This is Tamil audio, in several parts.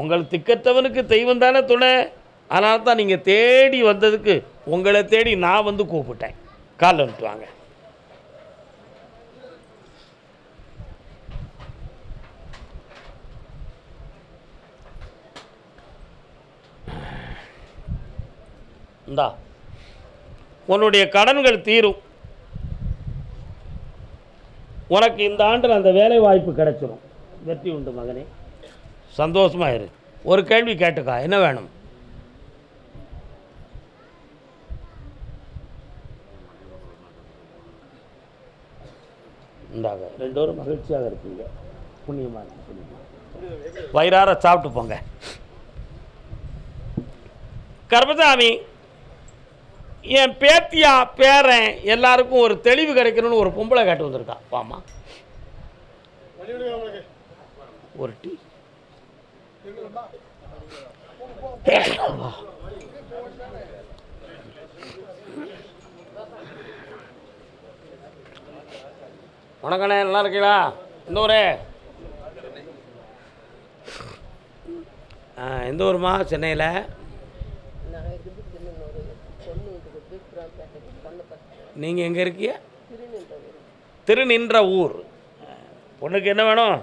உங்கள் திக்கற்றவனுக்கு தெய்வம் தானே துணை. அதனால தான் நீங்கள் தேடி வந்ததுக்கு உங்களை தேடி நான் வந்து கூப்பிட்டேன். காலில் வந்துட்டு வாங்க. இந்தா உன்னுடைய கடன்கள் தீரும். உனக்கு இந்த ஆண்டில் அந்த வேலை வாய்ப்பு கிடைச்சிடும் வெற்றி உண்டு மகனே. சந்தோஷமா இரு ஒரு கேள்வி கேட்டுக்கா என்ன வேணும்? இந்தாங்க ரெண்டு பேரும் மகிழ்ச்சியாக இருப்பீங்க. புண்ணியமாக வயிறார சாப்பிட்டு போங்க. கர்மசாமி என் பேத்தியா பேரன் எல்லாருக்கும் ஒரு தெளிவு கிடைக்கணும்னு ஒரு பொம்பளை காட்டு வந்திருக்கா. வாமா ஒரு டீ. வணக்கண்ணே நல்லா இருக்கீங்களா? எந்த ஊரு? எந்த ஊருமா? சென்னையில்? நீங்கள் எங்கே இருக்கீங்க? திருநின்ற ஊர் பொண்ணுக்கு என்ன வேணும்?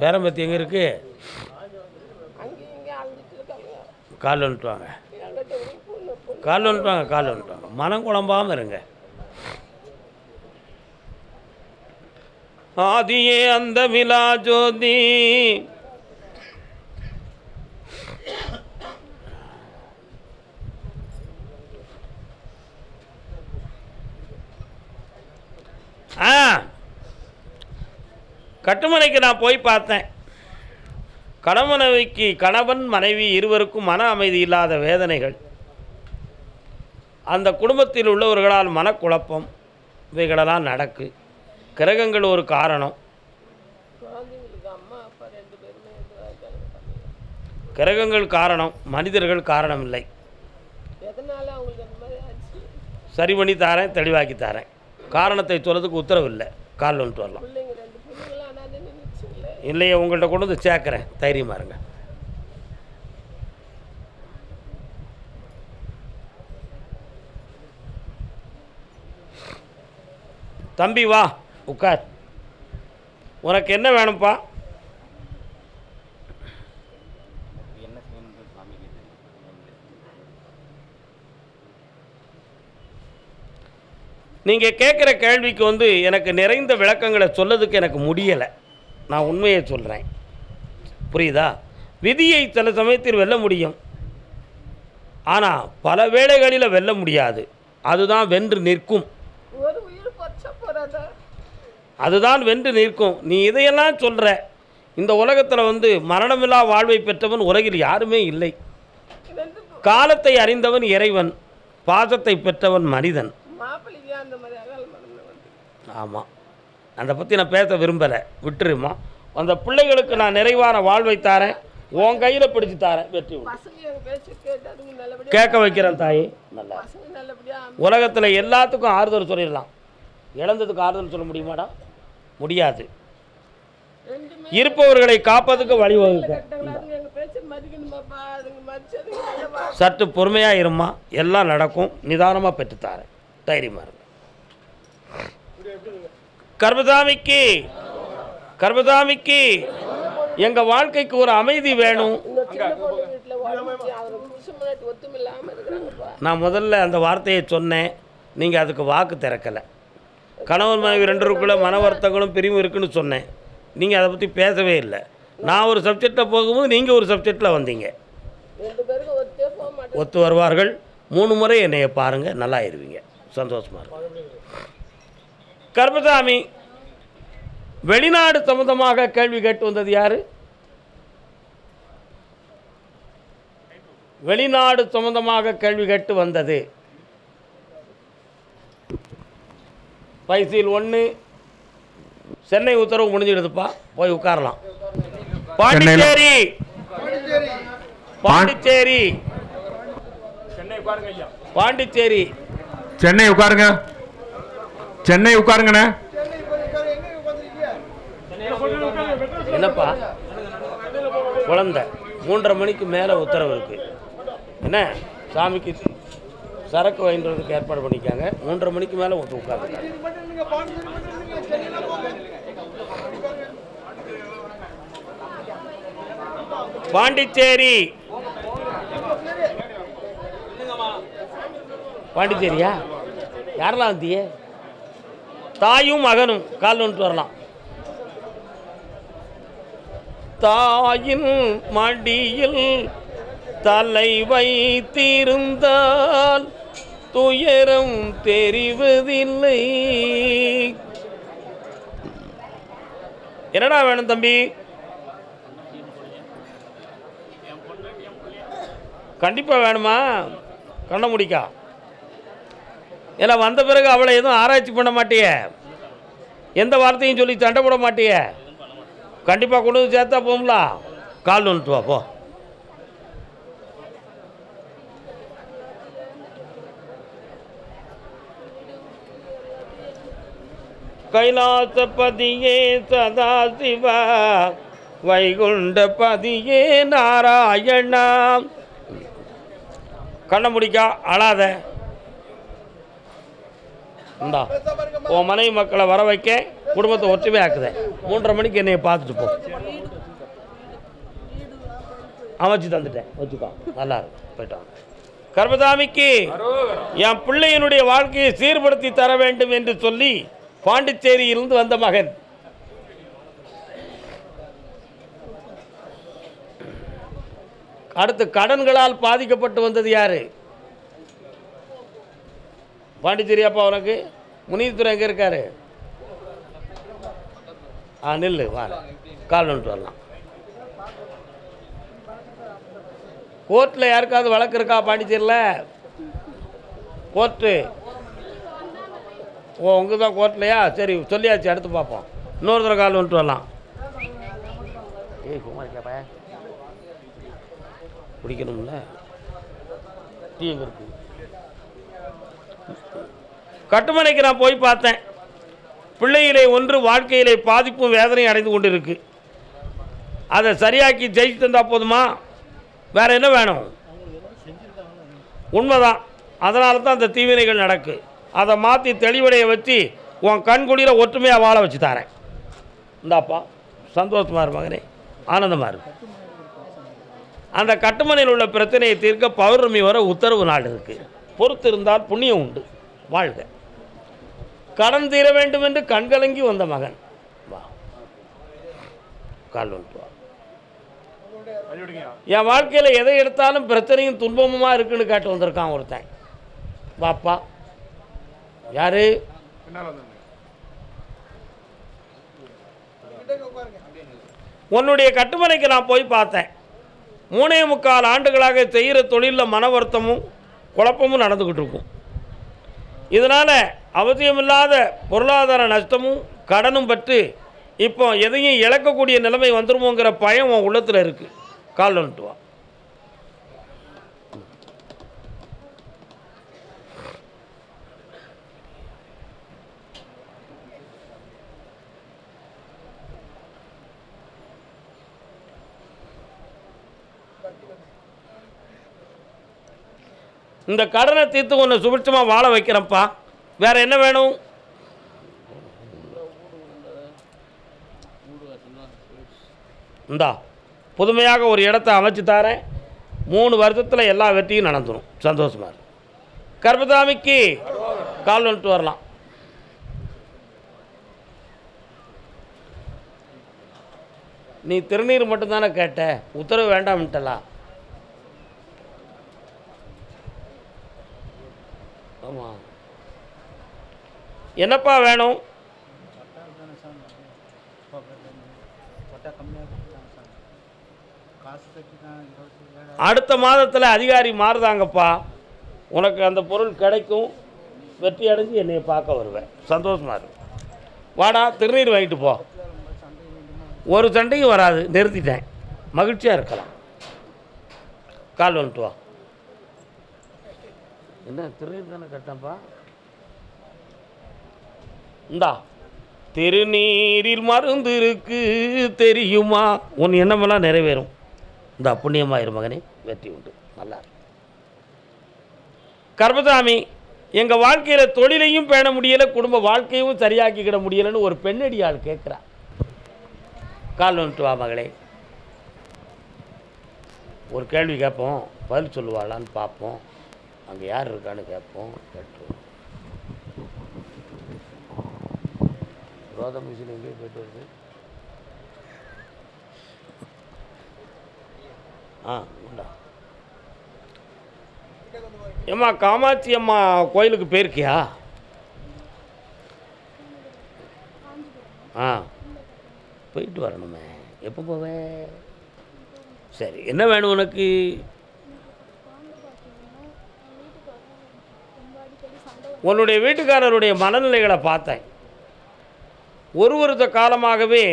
பேரம்பத்தி எங்கே இருக்குது கால் வந்துட்டு வாங்க. என்கிட்ட ஒரு பொண்ணு பொண்ணு. கால் வந்துட்டு வாங்க கால் வந்துட்டு வாங்க. மனம் குழம்பாமல் இருங்க. ஆதியே அந்த மிலா ஜோதி. ஆ. கட்டுமனைக்கு நான் போய் பார்த்தேன். கணவனவைக்கு கணவன் மனைவி இருவருக்கும் மன அமைதி இல்லாத வேதனைகள். அந்த குடும்பத்தில் உள்ளவர்களால் மனக்குழப்பம் இவைகளெல்லாம் நடக்கு. கிரகங்கள் ஒரு காரணம். கிரகங்கள் காரணம் மனிதர்கள் காரணம் இல்லை சரி பண்ணி தாரேன் தெளிவாக்கி தாரேன். காரணத்தை சொல்றதுக்கு உத்தரவு இல்லை கால் வந்துட்டு வரலாம். இல்லையே உங்கள்கிட்ட கொண்டு வந்து சேர்க்குறேன். தைரியமாக இருங்க. தம்பி வா உட்கார். உனக்கு என்ன வேணும்ப்பா என்ன நீங்கள் கேட்குற கேள்விக்கு வந்து எனக்கு நிறைந்த விளக்கங்களை சொல்லதுக்கு எனக்கு முடியலை. நான் உண்மையை சொல்கிறேன் புரியுதா? விதியை சில சமயத்தில் வெல்ல முடியும். ஆனால் பல வேளைகளில் வெல்ல முடியாது. அதுதான் வென்று நிற்கும். அதுதான் வென்று நிற்கும். நீ இதையெல்லாம் சொல்கிற இந்த உலகத்தில் வந்து மரணமில்லா வாழ்வை பெற்றவன் உலகில் யாருமே இல்லை. காலத்தை அறிந்தவன் இறைவன் பாசத்தை பெற்றவன் மனிதன். ஆமாம் அதை பற்றி நான் பேச விரும்பலை. விட்டுருமா? அந்த பிள்ளைகளுக்கு நான் நிறைவான வாழ்வை தாரேன். உன் கையில் பிடிச்சு தாரேன். வெற்றி கேட்க வைக்கிறேன் தாயே. நல்லா உலகத்தில் எல்லாத்துக்கும் ஆறுதல் சொல்லிடலாம். இழந்ததுக்கு ஆறுதல் சொல்ல முடியுமாடா? முடியாது. இருப்பவர்களை காப்பதுக்கு வழிவகுக்க சற்று பொறுமையாக இருமா எல்லாம் நடக்கும். நிதானமாக பெற்றுத்தாரேன் தைரியமாக இருங்க கர்மசாமிக்கு கர்மசாமிக்கு எங்கள் வாழ்க்கைக்கு ஒரு அமைதி வேணும். நான் முதல்ல அந்த வார்த்தையை சொன்னேன். நீங்கள் அதுக்கு வாக்கு திறக்கலை. கணவன் மனைவி ரெண்டருக்குள்ளே மன வருத்தங்களும் பிரிவும் இருக்குன்னு சொன்னேன். நீங்கள் அதை பற்றி பேசவே இல்லை. நான் ஒரு சப்ஜெக்டில் போகும்போது நீங்கள் ஒரு சப்ஜெக்டில் வந்தீங்க. ரெண்டு பேருக்கும் ஒத்தே போக மாட்டேன் ஒத்து வருவார்கள். மூணு முறை என்னைய பாருங்கள் நல்லா இருவீங்க சந்தோஷமாக இருக்கும் கர்மசாமி வெளிநாடு சம்பந்தமாக கேள்வி கேட்டு வந்தது யாரு? வெளிநாடு சம்பந்தமாக கேள்வி கேட்டு வந்தது. பைசில் ஒன்று சென்னை உத்தரவு முடிஞ்சிடுதுப்பா போய் உட்காரலாம். பாண்டிச்சேரி. பாண்டிச்சேரி. பாண்டிச்சேரி. சென்னை உட்காருங்க. சென்னை உட்காருங்கண்ணே. என்னப்பா? குழந்த. மூன்றரை மணிக்கு மேலே உத்தரவு இருக்குது என்ன? சாமிக்கு சரக்கு வாங்கிட்டு ஏற்பாடு பண்ணிக்காங்க மூன்றரை மணிக்கு மேலே ஒருத்தர் உட்காந்துருக்காங்க பாண்டிச்சேரி. பாண்டிச்சேரியா? யாரெல்லாம் வந்தியே தாயும் மகனும் கால் வந்துட்டு வரலாம். தாயின் மடியில் தலை வைத்திருந்தால் துயரம் தெரிவதில்லை. என்னடா வேணும் தம்பி? கண்டிப்பாக வேணுமா? கண்ண முடிக்கா. ஏன்னா வந்த பிறகு அவளை எதுவும் ஆராய்ச்சி பண்ண மாட்டியே? எந்த வார்த்தையும் சொல்லி சண்டை போட மாட்டியே? கண்டிப்பாக கொண்டு வந்து சேர்த்தா போம்ல கால் வந்துட்டு வா போ. கைலாசபதியே வைகுண்ட வைகுண்டபதியே நாராயணா. கண்ண முடிக்கா அழாத. இந்தா உன் மனைவி மக்களை வர வைக்க குடும்பத்தை ஒற்றுமையாக்குத மூன்றரை மணிக்கு என்னைய பார்த்துட்டு போ. அமைச்சு தந்துட்டேன். வச்சுக்கோ. நல்லா இருக்கும். போயிட்டான் கர்மதாமிக்கு என் பிள்ளையினுடைய வாழ்க்கையை சீர்படுத்தி தர வேண்டும் என்று சொல்லி பாண்டிச்சேரியிலிருந்து வந்த மகன். அடுத்து கடன்களால் பாதிக்கப்பட்டு வந்தது யாரு? பாண்டிச்சேரி அப்பா உனக்கு? முனீத்துறை எங்கே இருக்காரு? ஆ நில்லு வா. கால் வந்துட்டு வரலாம். கோர்ட்டில் யாருக்காவது வழக்கு இருக்கா பாண்டிச்சேரியில்? கோர்ட்டு. ஓ உங்க தான் கோர்ட்லையா? சரி சொல்லியாச்சு அடுத்து பார்ப்போம். இன்னொரு தடவை கால் வந்துட்டு வரலாம். ஏய் குமார் கேப்பா. குடிக்கணும்ல. டீ எங்கே இருக்குது கட்டுமனைக்கு நான் போய் பார்த்தேன். பிள்ளைகளை ஒன்று வாழ்க்கையிலே பாதிப்பும் வேதனையும் அடைந்து கொண்டு இருக்கு அதை சரியாக்கி ஜெயிச்சு தந்தா போதுமா? வேற என்ன வேணும்? உண்மைதான். அதனால தான் அந்த தீவினைகள் நடக்கு. அதை மாற்றி தெளிவடைய வச்சு உன் கண் குளிர ஒற்றுமையாக வாழ வச்சு தரேன். இந்தாப்பா சந்தோஷமா இரு மகனே. ஆனந்தமாக இருக்கும் அந்த கட்டுமனையில் உள்ள பிரச்சனையை தீர்க்க பௌர்ணமி வர உத்தரவு நாள் இருக்குது பொறுத்து இருந்தால் புண்ணியம் உண்டு. வாழ்க. கடன் தீர வேண்டும் என்று கண்கலங்கி வந்த மகன். வா. கால் வந்துட்டு வா. என் வாழ்க்கையில் எதை எடுத்தாலும் பிரச்சனையும் துன்பமுமா இருக்குன்னு கேட்டு வந்திருக்கான் ஒருத்தன். பாப்பா யாரு? உன்னுடைய கட்டுமனைக்கு நான் போய் பார்த்தேன். மூணே முக்கால் ஆண்டுகளாக செய்கிற தொழிலில் மன வருத்தமும் குழப்பமும் நடந்துக்கிட்டு இருக்கும். இதனால் அவசியமில்லாத பொருளாதார நஷ்டமும் கடனும் பட்டு இப்போ எதையும் இழக்கக்கூடிய நிலைமை வந்துருமோங்கிற பயம் உன் உள்ளத்தில் இருக்குது கால் வந்துட்டு வா. இந்த கடனை தீர்த்து ஒன்று சுபிட்சமாக வாழ வைக்கிறேன்ப்பா. வேற என்ன வேணும்? இந்தா புதுமையாக ஒரு இடத்த அமைச்சு தரேன். மூணு வருஷத்தில் எல்லா வெற்றியும் நடந்துடும் சந்தோஷமா இரு. கால் வந்துட்டு வரலாம். நீ திருநீர் மட்டும்தானே கேட்ட? உத்தரவு வேண்டாம்ட்டலாம் ஆமாம் என்னப்பா வேணும் பட்டா கம்மியாக கொடுத்தாங்க சார் காசு கட்டி தான் என்னப்பா வேணும்? அடுத்த மாதத்தில் அதிகாரி மாறுதாங்கப்பா. உனக்கு அந்த பொருள் கிடைக்கும். வெற்றி அடைஞ்சு என்னை பார்க்க வருவேன். சந்தோஷமா இருக்கும் வாடா திருநீர் வாங்கிட்டு போ. ஒரு சண்டையும் வராது. நிறுத்திட்டேன். மகிழ்ச்சியாக இருக்கலாம். கால் வந்துட்டு வா. என்ன திருநீர் தானே கட்டேன்ப்பா இந்தா. திருநீரில் மருந்து இருக்கு தெரியுமா? உன் எண்ணமெல்லாம் நிறைவேறும். இந்த புண்ணியமாயிரு மகனே. வெற்றி உண்டு. நல்லா இரு. கர்மசாமி எங்கள் வாழ்க்கையில் தொழிலையும் பேண முடியலை குடும்ப வாழ்க்கையும் சரியாக்கிக்கிட முடியலைன்னு ஒரு பெண்ணடியாள் கேட்குறா. கால் வந்துட்டு வா மகளே. ஒரு கேள்வி கேட்போம் பதில் சொல்லுவாளான்னு பார்ப்போம். அங்கே யார் இருக்கான்னு கேட்போம் கேட்டுருவோம். ரோத மிஷின் எங்கேயும் போயிட்டு வருது. ஆ உண்டா? ஏம்மா காமாட்சி அம்மா கோயிலுக்கு போயிருக்கியா? ஆ போயிட்டு வரணுமே. எப்போ போவேன் சரி என்ன வேணும் உனக்கு? உன்னுடைய வீட்டுக்காரருடைய மனநிலைகளை பார்த்தேன். ஒரு வருட காலமாகவே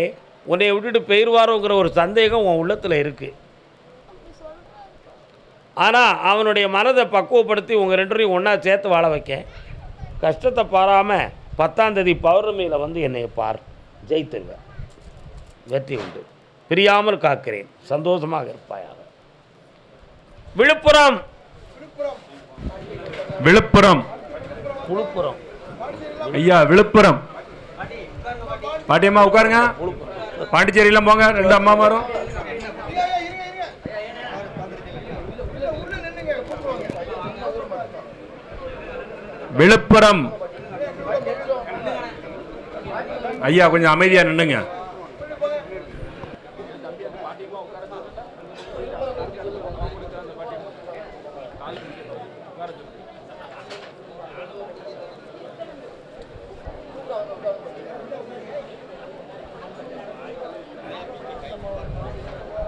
உன்னை விட்டுட்டு போயிடுவாரோங்கிற ஒரு சந்தேகம் உன் உள்ளத்தில் இருக்குது ஆனால் அவனுடைய மனதை பக்குவப்படுத்தி உங்கள் ரெண்டரையும் ஒன்றா சேர்த்து வாழ வைக்க. கஷ்டத்தை பாராமல் பத்தாந்தேதி பௌர்ணமியில் வந்து என்னை பார். ஜெயித்துங்க வெற்றி உண்டு. பிரியாமல் காக்கிறேன். சந்தோஷமாக இருப்பாயாக விழுப்புரம். விழுப்புரம். புழுப்புரம் ஐயா விழுப்புரம். பாட்டியம்மா உட்காருங்க. பாண்டிச்சேரியெல்லாம் போங்க ரெண்டு அம்மா மாறும் விழுப்புரம். ஐயா கொஞ்சம் அமைதியாக நின்னுங்க.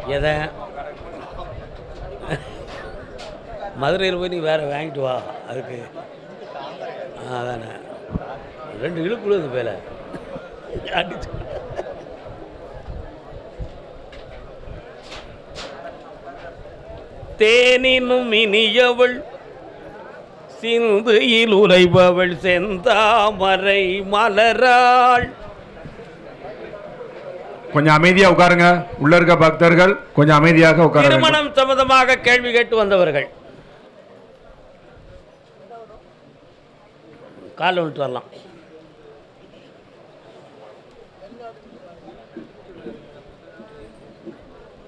எதை? மதுரையில் போய் நீ வேறு வாங்கிட்டு வா அதுக்கு. அதானே. ரெண்டு இழுக்குழுது பேல அடிச்சு. தேனினும் இனியவள் சிந்தையில் உரைபவள் செந்தாமரை மலராள். கொஞ்சம் அமைதியா உட்காருங்க. உள்ள இருக்க பக்தர்கள் கொஞ்சம் அமைதியாக உட்கார திருமணம் சம்பந்தமாக கேள்வி கேட்டு வந்தவர்கள். கால் வந்துட்டு வரலாம்.